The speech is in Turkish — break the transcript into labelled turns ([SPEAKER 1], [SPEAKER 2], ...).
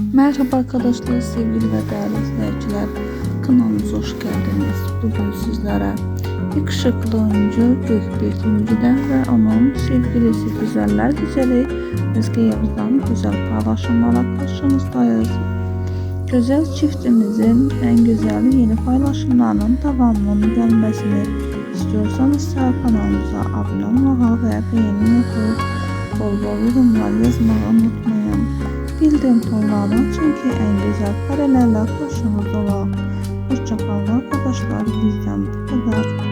[SPEAKER 1] Merhaba arkadaşlar, sevgili ve değerli izleyiciler. Kanalımıza hoş geldiniz. Bugün sizlere yakışıklı oyuncu Gökbek Ünlü'den ve onun sevgilisi Güzeller Güzeli Özge Yavuz'dan güzel paylaşımlarla karşınızdayız. Güzel çiftimizin en güzel yeni paylaşımlarının devamının gelmesini istiyorsanız kanalımıza abone olmayı ve beğeni yapıp bol bol yorumlar yazmayı unutmayın. Bildiğim konulardan çünkü en güzel karelerle karşınızda olan. Hoşçakalın arkadaşlar bizden bu kadar.